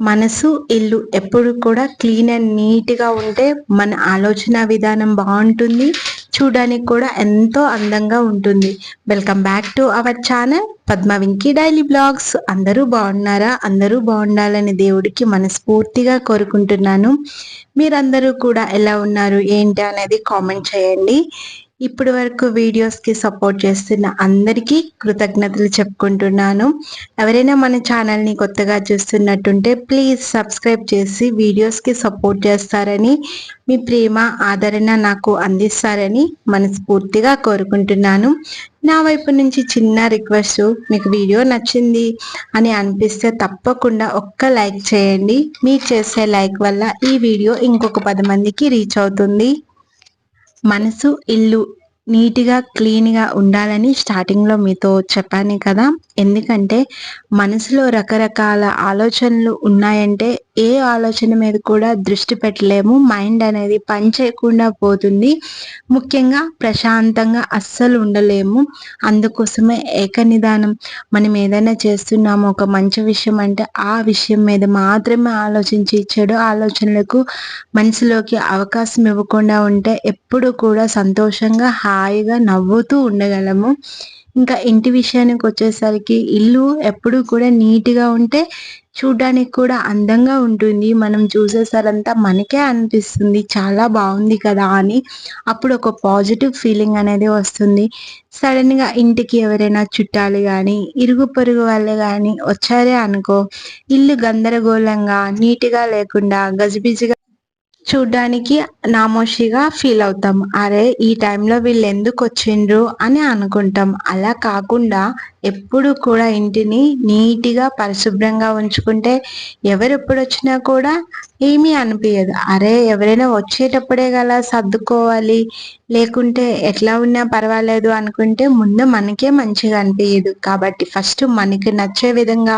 మనసు ఇల్లు ఎప్పుడు కూడా క్లీన్ అండ్ నీట్గా ఉంటే మన ఆలోచన విధానం బాగుంటుంది. చూడడానికి కూడా ఎంతో అందంగా ఉంటుంది. Welcome back to our channel పద్మవింకి daily blogs అందరూ బాగున్నారా? అందరూ బాగుండాలని దేవుడికి మనస్ఫూర్తిగా కోరుకుంటున్నాను. మీరందరూ కూడా ఎలా ఉన్నారు? ఏంటి అనేది కామెంట్ చేయండి. ఇప్పటి వరకు వీడియోస్కి సపోర్ట్ చేస్తున్న అందరికీ కృతజ్ఞతలు చెప్పుకుంటున్నాను. ఎవరైనా మన ఛానల్ని కొత్తగా చూస్తున్నట్టుంటే ప్లీజ్ సబ్స్క్రైబ్ చేసి వీడియోస్కి సపోర్ట్ చేస్తారని మీ ప్రేమ ఆదరణ నాకు అందిస్తారని మనస్ఫూర్తిగా కోరుకుంటున్నాను. నా వైపు నుంచి చిన్న రిక్వెస్ట్ మీకు వీడియో నచ్చింది అని అనిపిస్తే తప్పకుండా ఒక్క లైక్ చేయండి. మీరు చేసే లైక్ వల్ల ఈ వీడియో ఇంకొక పది మందికి రీచ్ అవుతుంది. మనసు ఇల్లు నీట్గా క్లీన్గా ఉండాలని స్టార్టింగ్లో మీతో చెప్పాను కదా. ఎందుకంటే మనసులో రకరకాల ఆలోచనలు ఉన్నాయంటే ఏ ఆలోచన మీద కూడా దృష్టి పెట్టలేము. మైండ్ అనేది పని చేయకుండా పోతుంది. ముఖ్యంగా ప్రశాంతంగా అస్సలు ఉండలేము. అందుకోసమే ఏక నిదానం మనం ఏదైనా చేస్తున్నాము ఒక మంచి విషయం అంటే ఆ విషయం మీద మాత్రమే ఆలోచించి చెడు ఆలోచనలకు మనసులోకి అవకాశం ఇవ్వకుండా ఉంటే ఎప్పుడు కూడా సంతోషంగా హాయిగా నవ్వుతూ ఉండగలము. ఇంకా ఇంటి విషయానికి వచ్చేసరికి ఇల్లు ఎప్పుడు కూడా నీట్గా ఉంటే చూడ్డానికి కూడా అందంగా ఉంటుంది. మనం చూసేసారంతా మనకే అనిపిస్తుంది. చాలా బాగుంది కదా అని అప్పుడు ఒక పాజిటివ్ ఫీలింగ్ అనేది వస్తుంది. సడన్గా ఇంటికి ఎవరైనా చుట్టాలు కానీ ఇరుగు పొరుగు వాళ్ళు కానీ వచ్చారే అనుకో ఇల్లు గందరగోళంగా నీట్గా లేకుండా గజిబిజిగా చూడ్డానికి నామోషిగా ఫీల్ అవుతాం. అరే ఈ టైంలో వీళ్ళు ఎందుకు వచ్చిండ్రు అని అనుకుంటాం. అలా కాకుండా ఎప్పుడు కూడా ఇంటిని నీట్గా పరిశుభ్రంగా ఉంచుకుంటే ఎవరు ఎప్పుడు వచ్చినా కూడా ఏమీ అనిపించదు అరే ఎవరైనా వచ్చేటప్పుడే కదా సర్దుకోవాలి. లేకుంటే ఎట్లా ఉన్నా పర్వాలేదు అనుకుంటే ముందు మనకే మంచిగా అనిపించదు కాబట్టి ఫస్ట్ మనకి నచ్చే విధంగా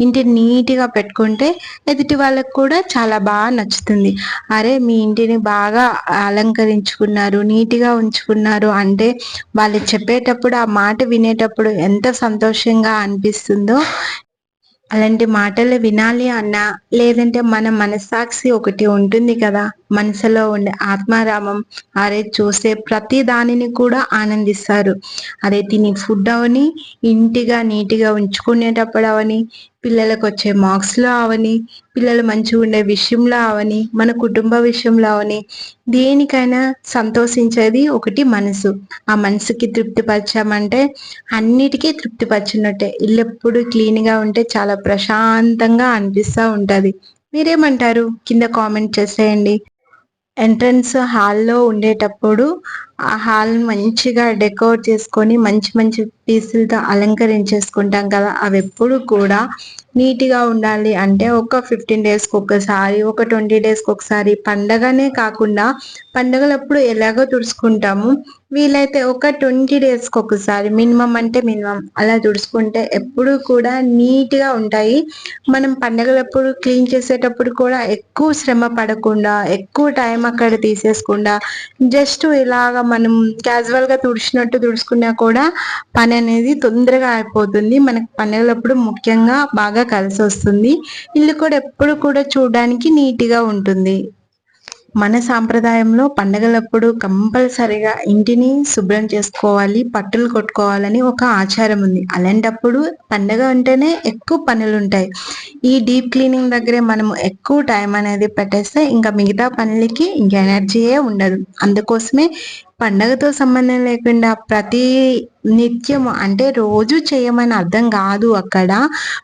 ఇంటిని నీట్గా పెట్టుకుంటే ఎదుటి వాళ్ళకి కూడా చాలా బాగా నచ్చుతుంది. అరే మీ ఇంటిని బాగా అలంకరించుకున్నారు నీట్గా ఉంచుకున్నారు అంటే వాళ్ళు చెప్పేటప్పుడు ఆ మాట వినేటప్పుడు ఎంత సంతోషంగా అనిపిస్తుందో అలాంటి మాటలు వినాలి అన్నా లేదంటే మన మనస్సాక్షి ఒకటి ఉంటుంది కదా మనసులో ఉండే ఆత్మారామం అరే చూసే ప్రతి దానిని కూడా ఆనందిస్తారు. అదే తిని ఫుడ్ అవని ఇంటిగా నీట్గా ఉంచుకునేటప్పుడు అవని పిల్లలకు వచ్చే మార్క్స్లో అవని పిల్లలు మంచిగా ఉండే విషయంలో అవని మన కుటుంబ విషయంలో అవని దేనికైనా సంతోషించేది ఒకటి మనసు. ఆ మనసుకి తృప్తిపరచామంటే అన్నిటికీ తృప్తిపరిచినట్టే. ఇల్లు ఎప్పుడు క్లీన్గా ఉంటే చాలా ప్రశాంతంగా అనిపిస్తూ ఉంటుంది. మీరేమంటారు? కింద కామెంట్ చేసేయండి. ఎంట్రన్స్ హాల్లో ఉండేటప్పుడు ఆ హాల్ మంచిగా డెకోర్ చేసుకొని మంచి మంచి పీసులతో అలంకరించేసుకుంటాం కదా. అవి ఎప్పుడు కూడా నీట్గా ఉండాలి అంటే ఒక ఫిఫ్టీన్ డేస్కి ఒకసారి ఒక ట్వంటీ డేస్కి ఒకసారి పండగనే కాకుండా పండగలప్పుడు ఎలాగో తుడుచుకుంటాము. వీలైతే ఒక ట్వంటీ డేస్కి ఒకసారి మినిమం అంటే మినిమం అలా తుడుచుకుంటే ఎప్పుడు కూడా నీట్గా ఉంటాయి. మనం పండగలప్పుడు క్లీన్ చేసేటప్పుడు కూడా ఎక్కువ శ్రమ పడకుండా ఎక్కువ టైం అక్కడ తీసేసుకుండా జస్ట్ ఇలాగ మనం క్యాజువల్గా తుడిచినట్టు తుడుచుకున్నా కూడా పని అనేది తొందరగా అయిపోతుంది. మనకు పండగలప్పుడు ముఖ్యంగా బాగా కలిసి వస్తుంది ఇల్లు కూడా ఎప్పుడు కూడా చూడడానికి నీట్గా ఉంటుంది. మన సాంప్రదాయంలో పండగలప్పుడు కంపల్సరిగా ఇంటిని శుభ్రం చేసుకోవాలి పట్టులు కొట్టుకోవాలని ఒక ఆచారం ఉంది. అలాంటప్పుడు పండగ అంటేనే ఎక్కువ పనులు ఉంటాయి ఈ డీప్ క్లీనింగ్ దగ్గరే మనము ఎక్కువ టైం అనేది పెట్టేస్తే ఇంకా మిగతా పనులకి ఇంకా ఎనర్జీయే ఉండదు. అందుకోసమే పండగతో సంబంధం లేకుండా ప్రతి నిత్యం అంటే రోజు చేయమని అర్థం కాదు అక్కడ.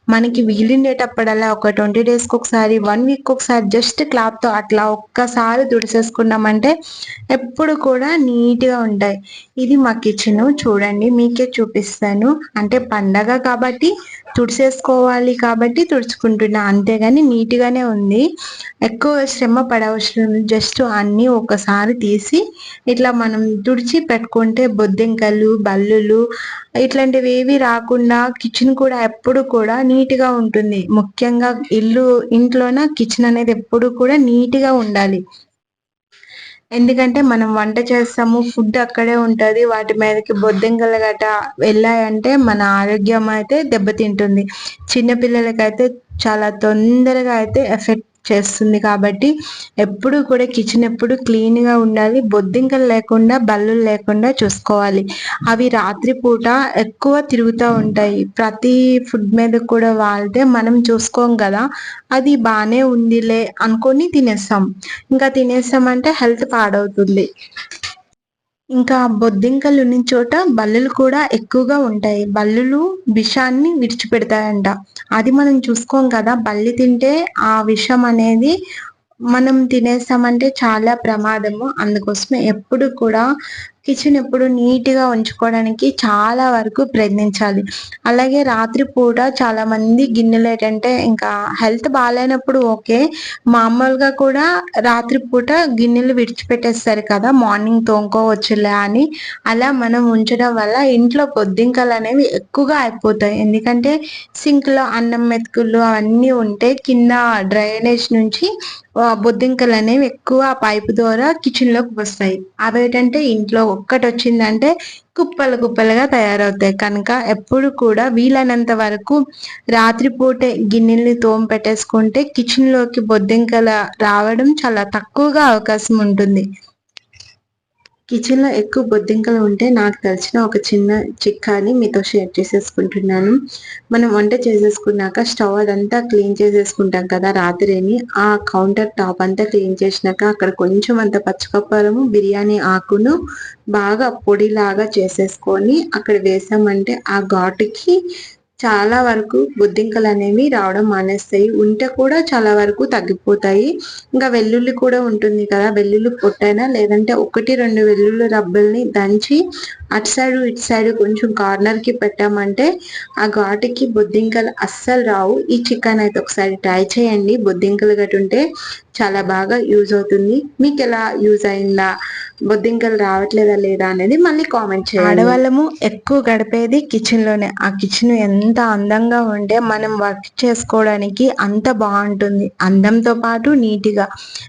మనకి వీలుండేటప్పుడల్లా ఒక ట్వంటీ డేస్కి ఒకసారి వన్ వీక్ ఒకసారి జస్ట్ క్లాత్తో అట్లా ఒక్కసారి తుడిసేసుకున్నామంటే ఎప్పుడు కూడా నీట్గా ఉంటాయి. ఇది మా కిచెన్. చూడండి మీకే చూపిస్తాను. అంటే పండగ కాబట్టి తుడిసేసుకోవాలి కాబట్టి తుడుచుకుంటున్నా. అంతేగాని నీట్గానే ఉంది. ఎక్కువ శ్రమ పడవసరం. జస్ట్ అన్నీ ఒకసారి తీసి ఇట్లా మనం తుడిచి పెట్టుకుంటే బొద్దింకలు బల్లులు ఇట్లాంటివి ఏవి రాకుండా కిచెన్ కూడా ఎప్పుడు కూడా నీట్గా ఉంటుంది. ముఖ్యంగా ఇల్లు ఇంట్లోన కిచెన్ అనేది ఎప్పుడు కూడా నీట్గా ఉండాలి. ఎందుకంటే మనం వంట చేస్తాము ఫుడ్ అక్కడే ఉంటుంది. వాటి మీదకి బొద్దింకలు గట వెళ్ళాయంటే మన ఆరోగ్యం అయితే దెబ్బతింటుంది. చిన్నపిల్లలకైతే చాలా తొందరగా అయితే ఎఫెక్ట్ చేస్తుంది కాబట్టి ఎప్పుడు కూడా కిచెన్ ఎప్పుడు క్లీన్గా ఉండాలి. బొద్దింకలు లేకుండా బల్లులు లేకుండా చూసుకోవాలి. అవి రాత్రిపూట ఎక్కువ తిరుగుతూ ఉంటాయి. ప్రతి ఫుడ్ మీద కూడా వాళ్తే మనం చూసుకోం కదా అది బాగానే ఉందిలే అనుకొని తినేస్తాం. ఇంకా తినేస్తామంటే హెల్త్ పాడవుతుంది. ఇంకా బొద్దింకలు ఉన్న చోట బల్లులు కూడా ఎక్కువగా ఉంటాయి. బల్లులు విషాన్ని విడిచిపెడతాయంట. అది మనం చూసుకోం కదా బల్లి తింటే ఆ విషం అనేది మనం తినేస్తామంటే చాలా ప్రమాదము. అందుకోసమే ఎప్పుడు కూడా కిచెన్ ఎప్పుడు నీట్గా ఉంచుకోవడానికి చాలా వరకు ప్రయత్నించాలి. అలాగే రాత్రి పూట చాలా మంది గిన్నెలు ఏంటంటే ఇంకా హెల్త్ బాగాలేనప్పుడు ఓకే. మామూలుగా కూడా రాత్రి పూట గిన్నెలు విడిచిపెట్టేస్తారు కదా మార్నింగ్ తోముకోవచ్చులే అని. అలా మనం ఉంచడం వల్ల ఇంట్లో బొద్దింకలు అనేవి ఎక్కువగా అయిపోతాయి. ఎందుకంటే సింక్లో అన్నం మెతుకులు అవన్నీ ఉంటే కింద డ్రైనేజ్ నుంచి బొద్దింకలు అనేవి ఎక్కువ పైపు ద్వారా కిచెన్లోకి వస్తాయి. అవేటంటే ఇంట్లో ఒక్కటి వచ్చిందంటే కుప్పలు కుప్పలుగా తయారవుతాయి. కనుక ఎప్పుడు కూడా వీలైనంత వరకు రాత్రిపూటే గిన్నెల్ని తోమ పెట్టేసుకుంటే కిచెన్లోకి బొద్దింకల రావడం చాలా తక్కువగా అవకాశం ఉంటుంది. కిచెన్లో ఎక్కువ బొద్దింకలు ఉంటే నాకు తెలిసిన ఒక చిన్న చిక్కాని మీతో షేర్ చేసేసుకుంటున్నాను. మనం వంట చేసేసుకున్నాక స్టవ్ అదంతా క్లీన్ చేసేసుకుంటాం కదా రాత్రిని. ఆ కౌంటర్ టాప్ అంతా క్లీన్ చేసినాక అక్కడ కొంచెం అంత పచ్చకప్పరము బిర్యానీ ఆకును బాగా పొడిలాగా చేసేసుకొని అక్కడ వేసామంటే ఆ ఘాటుకి చాలా వరకు బుద్ధింకలు అనేవి రావడం మానేస్తాయి. ఉంటే కూడా చాలా వరకు తగ్గిపోతాయి. ఇంకా వెల్లుల్లి కూడా ఉంటుంది కదా వెల్లుల్లి పొట్టైనా లేదంటే ఒకటి రెండు వెల్లుల్లి రబ్బల్ని దంచి అటు సైడ్ ఇటు సైడ్ కొంచెం కార్నర్కి పెట్టామంటే ఆ ఘాటుకి బొద్దింకలు అస్సలు రావు. ఈ చికెన్ అయితే ఒకసారి ట్రై చేయండి. బొద్దింకలు గట్టు ఉంటే చాలా బాగా యూజ్ అవుతుంది. మీకు ఎలా యూజ్ అయిందా? బొద్దింకలు రావట్లేదా లేదా అనేది మళ్ళీ కామెంట్ చేయండి. ఆడవాళ్ళము ఎక్కువ గడిపేది కిచెన్లోనే. ఆ కిచెన్ ఎంత అందంగా ఉంటే మనం వర్క్ చేసుకోవడానికి అంత బాగుంటుంది. అందంతో పాటు నీట్గా.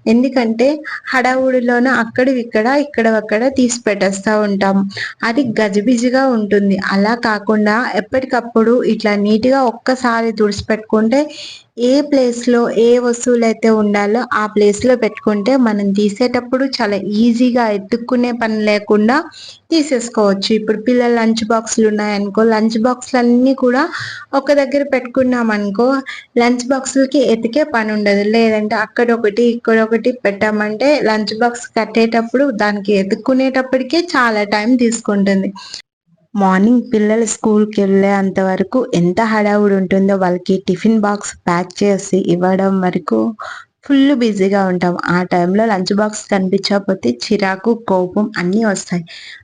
ఎందుకంటే హడావుడిలోన అక్కడ ఇక్కడ ఇక్కడ అక్కడ తీసి పెట్టేస్తూ ఉంటాం. అది గజిబిజిగా ఉంటుంది. అలా కాకుండా ఎప్పటికప్పుడు ఇట్లా నీట్గా ఒక్కసారి తుడిచిపెట్టుకుంటే ఏ ప్లేస్లో ఏ వస్తువులు అయితే ఉండాలో ఆ ప్లేస్లో పెట్టుకుంటే మనం తీసేటప్పుడు చాలా ఈజీగా ఎత్తుక్కునే పని లేకుండా తీసేసుకోవచ్చు. ఇప్పుడు పిల్లల లంచ్ బాక్సులు ఉన్నాయనుకో లంచ్ బాక్సులు అన్నీ కూడా ఒక దగ్గర పెట్టుకున్నాం అనుకో లంచ్ బాక్సులకి ఎతికే పని ఉండదు. లేదంటే అక్కడ ఒకటి ఇక్కడ ఒకటి పెట్టామంటే లంచ్ బాక్స్ కట్టేటప్పుడు దానికి ఎత్తుక్కునేటప్పటికే చాలా టైం తీసుకుంటుంది. మార్నింగ్ పిల్లలు స్కూల్కి వెళ్ళే వరకు ఎంత హడావుడి ఉంటుందో వాళ్ళకి టిఫిన్ బాక్స్ ప్యాక్ చేసి ఇవ్వడం వరకు ఫుల్ బిజీగా ఉంటాం. ఆ టైంలో లంచ్ బాక్స్ కనిపించకపోతే చిరాకు కోపం అన్నీ వస్తాయి.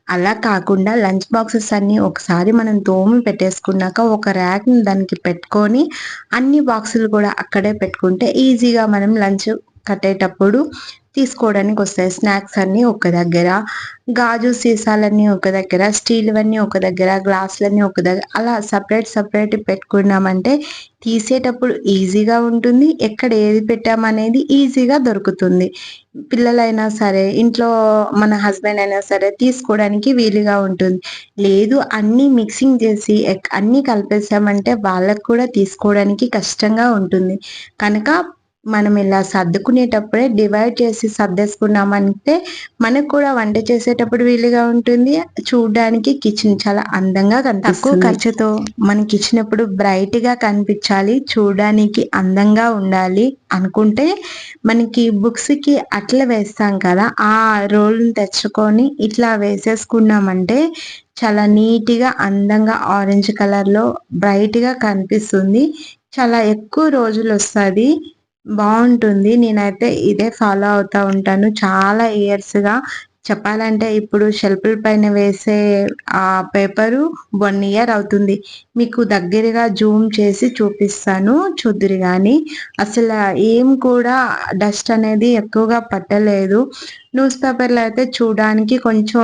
అలా కాకుండా లంచ్ బాక్సెస్ అన్నీ ఒకసారి మనం తోమి పెట్టేసుకున్నాక ఒక ర్యాక్ని దానికి పెట్టుకొని అన్ని బాక్సులు కూడా అక్కడే పెట్టుకుంటే ఈజీగా మనం లంచ్ కట్టేటప్పుడు తీసుకోవడానికి వస్తాయి స్నాక్స్ అన్ని ఒక దగ్గర గాజు సీసాలన్నీ ఒక దగ్గర స్టీల్ అన్నీ ఒక దగ్గర గ్లాసులన్నీ ఒక దగ్గర అలా సపరేట్ సపరేట్ పెట్టుకున్నామంటే తీసేటప్పుడు ఈజీగా ఉంటుంది. ఎక్కడ ఏది పెట్టామనేది ఈజీగా దొరుకుతుంది. పిల్లలైనా సరే ఇంట్లో మన హస్బెండ్ అయినా సరే తీసుకోవడానికి వీలుగా ఉంటుంది. లేదు అన్నీ మిక్సింగ్ చేసి అన్నీ కలిపేసామంటే వాళ్ళకు కూడా తీసుకోవడానికి కష్టంగా ఉంటుంది. కనుక మనం ఇలా సర్దుకునేటప్పుడే డివైడ్ చేసి సర్దేసుకున్నామంటే మనకు కూడా వంట చేసేటప్పుడు వీలుగా ఉంటుంది. చూడడానికి కిచెన్ చాలా అందంగా కనిపిస్తుంది. తక్కువ ఖర్చుతో. మన కిచెన్ ఎప్పుడు బ్రైట్గా కనిపించాలి చూడడానికి అందంగా ఉండాలి అనుకుంటే మనకి బుక్స్కి అట్లా వేస్తాం కదా. ఆ రోల్ తెచ్చుకొని ఇట్లా వేసేసుకున్నామంటే చాలా నీట్గా అందంగా ఆరెంజ్ కలర్లో బ్రైట్గా కనిపిస్తుంది. చాలా ఎక్కువ రోజులు వస్తుంది. బాగుంటుంది. నేనైతే ఇదే ఫాలో అవుతా ఉంటాను. చాలా ఇయర్స్గా. చెప్పాలంటే ఇప్పుడు షెల్ఫ్ల పైన వేసే ఆ పేపరు వన్ ఇయర్ అవుతుంది. మీకు దగ్గరగా జూమ్ చేసి చూపిస్తాను చూద్దురు కానీ అసలు ఏం కూడా డస్ట్ అనేది ఎక్కువగా పట్టలేదు. న్యూస్ పేపర్లు అయితే చూడడానికి కొంచెం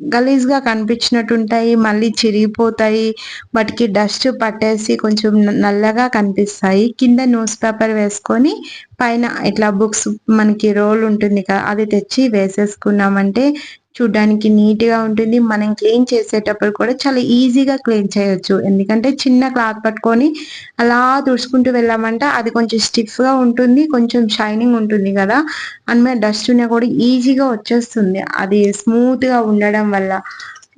గలీజ్గా కనిపించినట్టు ఉంటాయి మళ్ళీ చిరిగిపోతాయి వాటికి డస్ట్ పట్టేసి కొంచెం నల్లగా కనిపిస్తాయి. కింద న్యూస్ పేపర్ వేసుకొని పైన ఇట్లా బుక్స్ మనకి రోల్ ఉంటుంది కదా అది తెచ్చి వేసేసుకున్నామంటే చూడ్డానికి నీట్గా ఉంటుంది. మనం క్లీన్ చేసేటప్పుడు కూడా చాలా ఈజీగా క్లీన్ చేయొచ్చు. ఎందుకంటే చిన్న క్లాత్ పట్టుకొని అలా తుడుచుకుంటూ వెళ్ళామంటే అది కొంచెం స్టిఫ్గా ఉంటుంది కొంచెం షైనింగ్ ఉంటుంది కదా. అండ్ డస్ట్ ఉన్నా కూడా ఈజీగా వచ్చేస్తుంది. అది స్మూత్గా ఉండడం వల్ల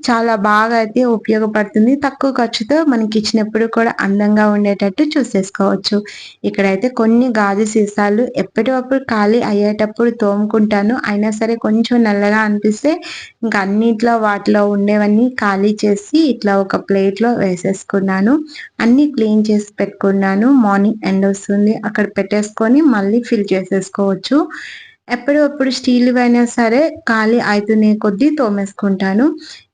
చాలా బాగా అయితే ఉపయోగపడుతుంది. తక్కువ ఖర్చుతో మనకి ఇచ్చినప్పుడు కూడా అందంగా ఉండేటట్టు చూసేసుకోవచ్చు. ఇక్కడైతే కొన్ని గాజు సీసాలు ఎప్పటికప్పుడు ఖాళీ అయ్యేటప్పుడు తోముకుంటాను. అయినా సరే కొంచెం నల్లగా అనిపిస్తే ఇంకా అన్నిట్లో వాటిలో ఉండేవన్నీ ఖాళీ చేసి ఇట్లా ఒక ప్లేట్లో వేసేసుకున్నాను. అన్ని క్లీన్ చేసి పెట్టుకున్నాను. మార్నింగ్ ఎండ్ వస్తుంది అక్కడ పెట్టేసుకొని మళ్ళీ ఫిల్ చేసేసుకోవచ్చు. ఎప్పుడప్పుడు స్టీల్ అయినా సరే ఖాళీ అవుతునే కొద్దీ తోమేసుకుంటాను.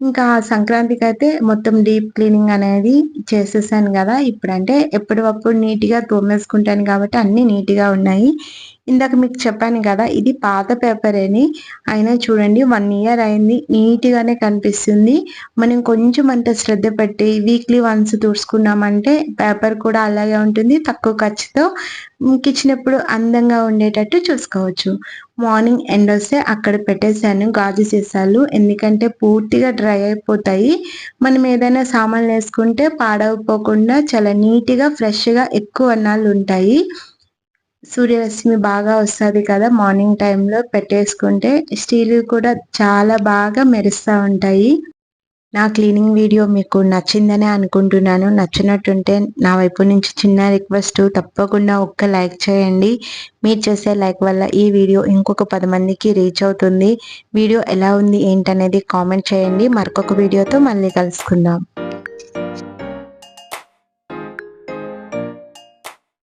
ఇంకా సంక్రాంతికి అయితే మొత్తం డీప్ క్లీనింగ్ అనేది చేసేసాను కదా. ఇప్పుడంటే ఎప్పటికప్పుడు నీట్గా తోమేసుకుంటాను కాబట్టి అన్నీ నీట్గా ఉన్నాయి. ఇందాక మీకు చెప్పాను కదా ఇది పాత పేపర్ అని అయినా చూడండి వన్ ఇయర్ అయింది నీట్గానే కనిపిస్తుంది. మనం కొంచెం అంత శ్రద్ధ పెట్టి వీక్లీ వన్స్ తుడుచుకున్నామంటే పేపర్ కూడా అలాగే ఉంటుంది తక్కువ ఖర్చుతో ఇచ్చినప్పుడు అందంగా ఉండేటట్టు చూసుకోవచ్చు. మార్నింగ్ ఎండ్ వస్తే అక్కడ పెట్టేశాను గాజు సీసాలు. ఎందుకంటే పూర్తిగా డ్రై అయిపోతాయి. మనం ఏదైనా సామాన్లు వేసుకుంటే పాడైపోకుండా చాలా నీట్గా ఫ్రెష్గా ఎక్కువ నాళ్ళు ఉంటాయి. సూర్యరశ్మి బాగా వస్తుంది కదా మార్నింగ్ టైంలో పెట్టేసుకుంటే స్టీల్ కూడా చాలా బాగా మెరుస్తూ ఉంటాయి. నా క్లీనింగ్ వీడియో మీకు నచ్చిందనే అనుకుంటున్నాను. నచ్చినట్టుంటే నా వైపు నుంచి చిన్న రిక్వెస్ట్ తప్పకుండా ఒక్క లైక్ చేయండి. మీరు చేసే లైక్ వల్ల ఈ వీడియో ఇంకొక పది మందికి రీచ్ అవుతుంది. వీడియో ఎలా ఉంది ఏంటనేది కామెంట్ చేయండి. మరొక వీడియోతో మళ్ళీ కలుసుకుందాం.